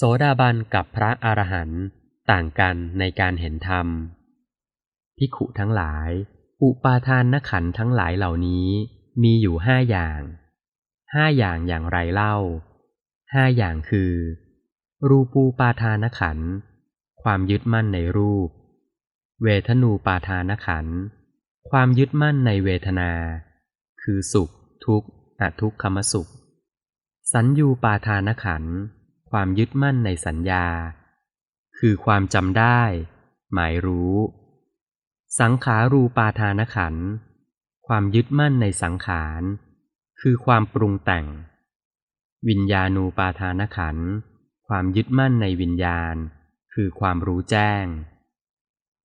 โสดาบันกับพระอรหันต์ต่างกันในการเห็นธรรมภิขุทั้งหลาย อุปาทานนขันธ์ทั้งหลายเหล่านี้มีอยู่ห้าอย่างห้าอย่างอย่างไรเล่าห้าอย่างคือ รูปูปาทานขันธ์ความยึดมั่นในรูป เวทนูปาทานขันธ์ความยึดมั่นในเวทนา คือสุข ทุกข์อทุกขมสุข สัญญูปาทานขันธ์ ความยึดมั่นในสัญญา คือความจำได้ หมายรู้ สังขารูปาทานขัน ความยึดมั่นในสังขาร คือความปรุงแต่ง วิญญาณูปาทานขัน ความยึดมั่นในวิญญาณ คือความรู้แจ้ง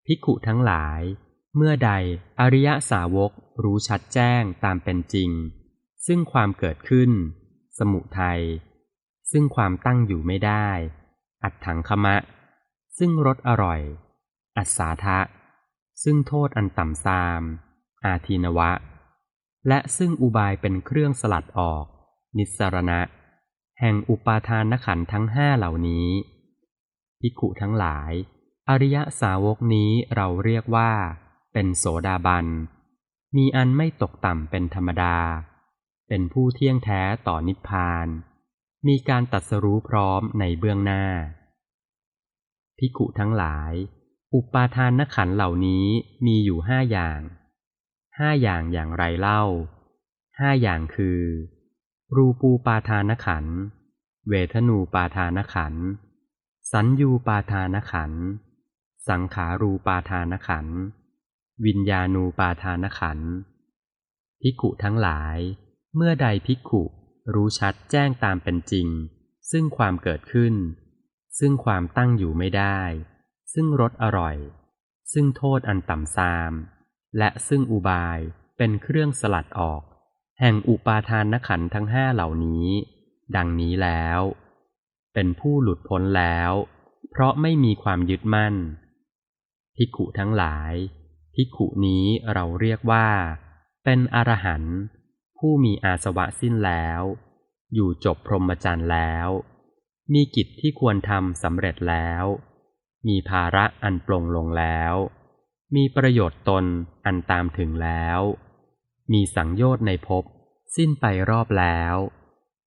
ภิกขุทั้งหลาย เมื่อใดอริยสาวกรู้ชัดแจ้งตามเป็นจริง ซึ่งความเกิดขึ้น สมุทัย ซึ่งความตั้งอยู่ไม่ได้ อัตถังคมะ ซึ่งรสอร่อย อัศสาทะ ซึ่งโทษอันต่ำซาม อาทีนวะ และซึ่งอุบายเป็นเครื่องสลัดออก นิสรณะ แห่งอุปาทานขันธ์ทั้งห้าเหล่านี้ภิกขุทั้งหลาย อริยสาวกนี้เราเรียกว่า เป็นโสดาบัน มีอันไม่ตกต่ำเป็นธรรมดา เป็นผู้เที่ยงแท้ต่อนิพพาน มีการตัดสรู้พร้อมในเบื้องหน้าภิกุทั้งหลาย อุปาทานนขันเหล่านี้มีอยู่ห้าอย่างห้าอย่างอย่างไรเล่าห้าอย่างคือ รูปูปาทานขัน เวทนูปาทานขัน สัญญูปาทานขัน สังขารูปาทานขัน วิญญาณูปาทานขันธ์ภิกุทั้งหลาย เมื่อใดภิกุ รู้ชัดแจ้งตามเป็นจริง ซึ่งความเกิดขึ้น ซึ่งความตั้งอยู่ไม่ได้ ซึ่งรสอร่อย ซึ่งโทษอันต่ำซาม และซึ่งอุบายเป็นเครื่องสลัดออก แห่งอุปาทานนขันทั้งห้าเหล่านี้ ดังนี้แล้ว เป็นผู้หลุดพ้นแล้ว เพราะไม่มีความยึดมั่นภิกขุทั้งหลายภิกขุนี้เราเรียกว่า เป็นอรหันต์ ผู้มีอาสวะสิ้นแล้ว อยู่จบพรหมจรรย์แล้ว มีกิจที่ควรทำสำเร็จแล้ว มีภาระอันปลงลงแล้ว มีประโยชน์ตนอันตามถึงแล้ว มีสังโยชน์ในภพสิ้นไปรอบแล้ว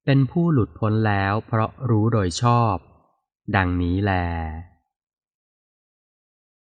เป็นผู้หลุดพ้นแล้วเพราะรู้โดยชอบ ดังนี้แล